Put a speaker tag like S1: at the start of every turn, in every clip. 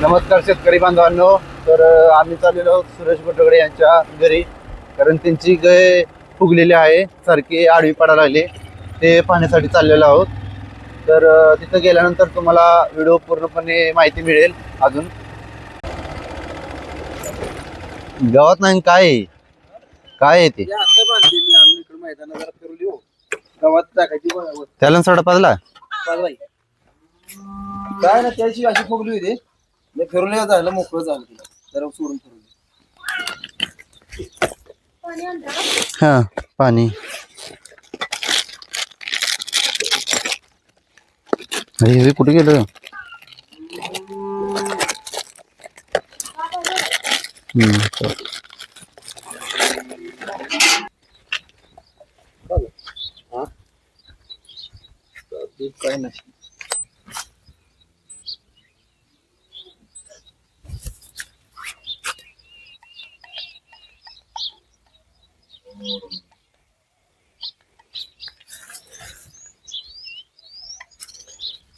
S1: नमस्कार शेतकरी बांधवांनो. तर आम्ही चाललेलो आहोत सुरेश गोटगडे यांच्या घरी. कारण त्यांची गाय फुगलेली आहे. सारखी आडवी पडायला लागली. ते पाहण्यासाठी चाललेलो आहोत. तर तिथं गेल्यानंतर तुम्हाला व्हिडिओ पूर्णपणे माहिती मिळेल अजून. गावात नाही काय आहे? काय आहे ते?
S2: गावात टाकायची
S1: त्याला सोडा पाजला
S2: काय ना त्याची अशी फुगली होती. मी फिरले झालं मोकळं झालं तिला जरा सोडून फिरली
S1: हा पाणी. अरे हे कुठे गेलं.
S2: काय नाही.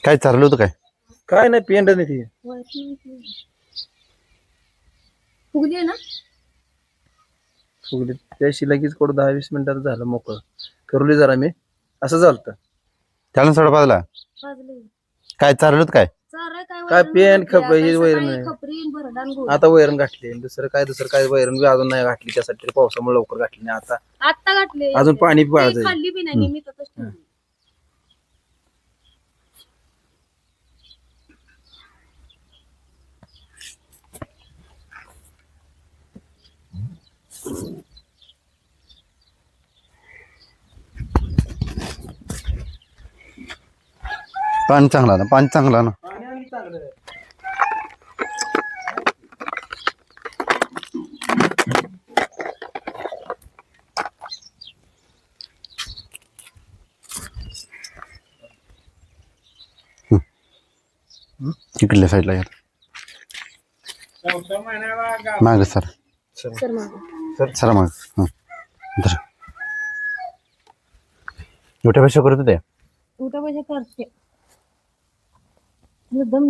S1: काय चाललं होतं काय?
S2: काय नाही पेंड नाही ती.
S3: फुगली आहे ना?
S2: फुगली. त्याशी लगेच कोड दहा वीस मिनिटात झालं मोकळं. फिरली जरा मी. असं झालं
S1: त्याला सोडा पाजला काय चाललं होतं काय?
S3: काय
S2: काय
S3: वैरण?
S2: पेन,
S3: घातली,
S2: खप- हे
S3: आता
S2: वैरण
S3: सकाळी
S2: आहे.
S3: खपरी भरडान गोड
S2: आता वैरण घातली दुसरं काय दुसरं काय वैरण बी अजून नाही घातली. त्यासाठी पावसामुळे लवकर घातली नाही. आता
S3: आता घातले.
S2: अजून पाणी
S3: ते
S2: पाळायचं
S3: खाल्ली बी नाही मी तसंच ठेवली.
S1: पाणी चांगला ना पाणी चांगला ना. इकडल्या साईडला यार माग सर.
S3: मग
S1: सर माग. मोठ्या पैसे करत होते?
S3: मोठ्या पैसे करते. दम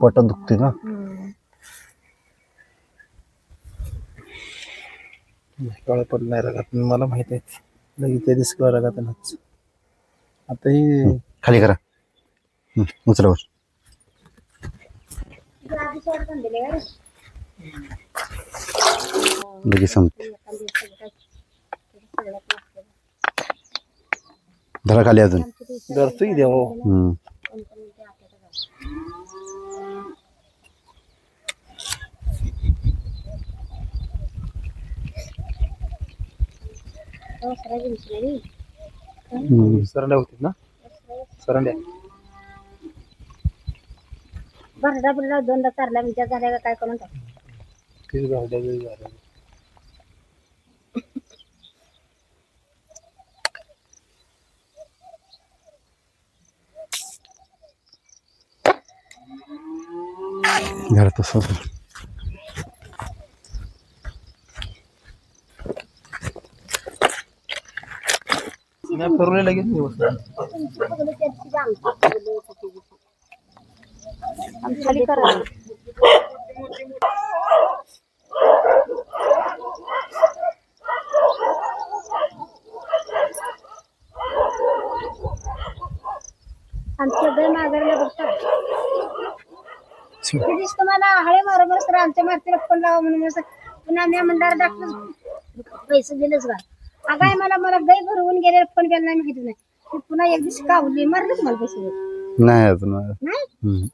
S1: पोटात दुखते ना.
S2: काळा पडला नाही रगात मला माहीत आहे. लगेच त्या दिवशी कळा रगात नाच आता ही
S1: खाली करा. हं, उचलावर लगेच संपते धरा खाली अजून.
S2: धरतोय द्या हो.
S1: हम्म. हम्म.
S2: सरंड्या होतील ना? सरंड्या.
S3: भरडा भरडा दोनदा चारला विचार झाला का काय करून टाक.
S2: तीच वेळी झाल्या.
S1: धरा तसं
S2: फिरवले लगेच मी.
S3: खाली करा आमच्या दर माघारीला बघतात ते दिसतं मला हळे मारा तर आमच्या मातीला फोन लावा म्हणून म्हणणार डॉक्टर पैसे दिलेच का? अगं आहे मला मला गाय भरवून गेले फोन केला नाही माहिती नाही. ती पुन्हा एक दिवशी कावली मारलीच मला पैसे.
S1: नाही अजून
S3: नाही?
S1: हम्म.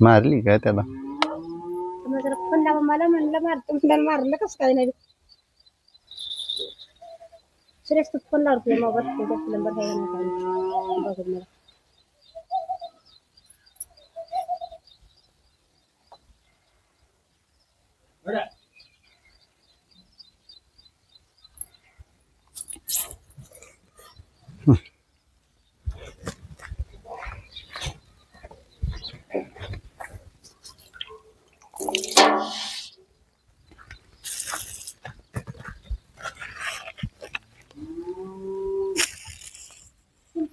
S1: मारली काय त्याला?
S3: तर मग जरा फोन लावा मला म्हणलं मारतो म्हणलं मारलं कसं काय नाही? सुरेश तू फोन लावतो मोबाईल तुझ्या नंबर नाही काय मला.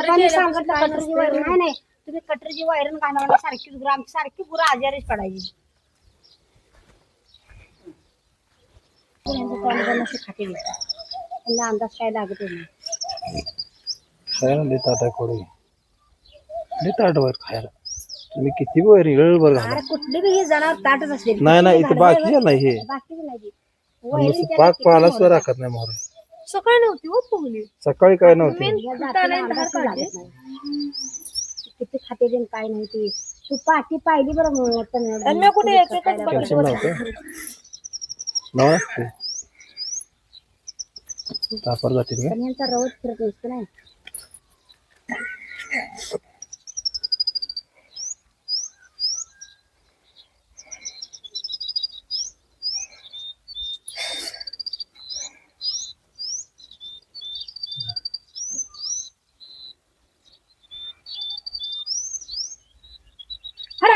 S3: पप्पांनी सांगितलं कटरची वायरन नाही नाही. तुम्ही कटरची वायरन गुरं आमची सारखी गुरं आजारीच पडायची. खाते. त्यांना अंदाज काय लागत नाही.
S2: खायला ताट ताट वर खायला. तुम्ही किती वर रिगळ घाला
S3: अरे कुठली बी ही जनावर ताटच
S2: नाही नाही इथं बाकी नाही हे.
S3: बाकीच नाही
S2: नुसतं पाक
S3: किती
S2: पाला
S3: मोडतात.
S2: सुद्धा राखत नाही मोहर
S4: सकाळी नव्हती हो फुगली
S2: सकाळी काय नव्हते.
S3: किती खाते बिन काय नाही ती. तू पाठी पाहिली बरं मग पण-
S4: आणि मी कुठे
S2: कॅल्शियम नव्हतं तापर जातील
S3: यांचा रवत फिरत नसतो नाही हराडी घरा. चालेल, ही गाडी नको गं, कुत्री तर पोट बी खात कुत्री जाती शिले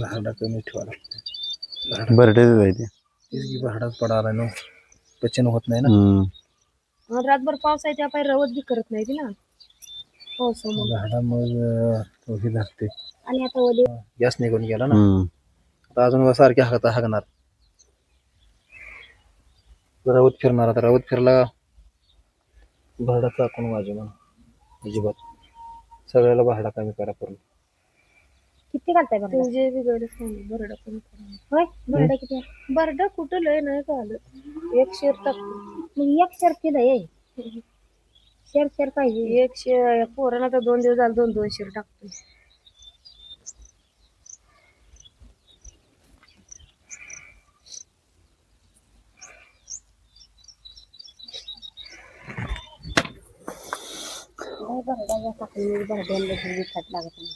S2: भाडा कमी ठेवा लागते
S1: बरडेच आहे ते.
S2: तीच की भाडाच पडाला ना पचन होत नाही ना.
S1: हम्म.
S4: रातभर पाऊस आहे त्या पाय रवत बी करत नाही ती ना.
S2: मग हे लागते
S3: आणि आता ओली
S2: गॅस निघून गेला ना.
S1: हम्म.
S2: आता अजून सारखे हाकता हाकणार. रवत फिरणार आता रवत फिरला भाडा चाकून वाजे म्हणून. अजिबात. सगळ्याला भाडा कमी करा पूर्ण.
S3: किती घालताय बरं
S4: तुझे बिघडत नाही बरडा पण
S3: होय? बरं किती? आहे?
S4: बरडा कुठं लय नाही का आलं एक शेर टाकतो.
S3: मग एक शेर केलं ये शेर शेर पाहिजे.
S4: एक शेर पोरांना तर दोन दिवस झाले दोन दोन शेर टाकतो
S3: बरड्या टाकून बरड्याला विकत लागत नाही.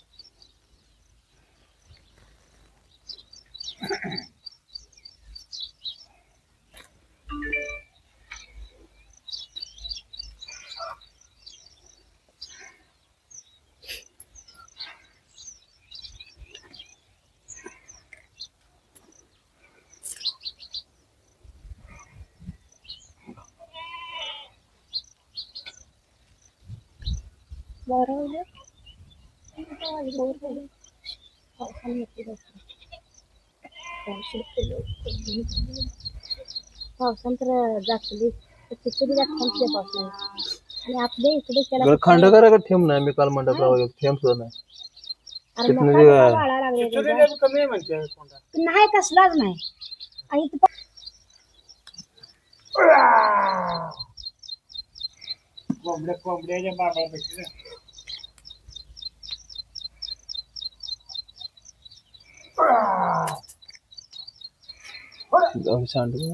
S3: पावसाने येते जास्त. पावसानं तर जातली जास्त पावसाने आणि आपल्या इकडे त्याला
S2: मी काल मंडपला थेंब सुद्धा नाही.
S3: अरे मका वाळा लागले. नाही कसलाच नाही. आणि इथं पा-
S2: जाऊन सांडू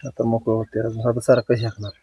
S2: आता मोकळं होते आता सारखं शाकणार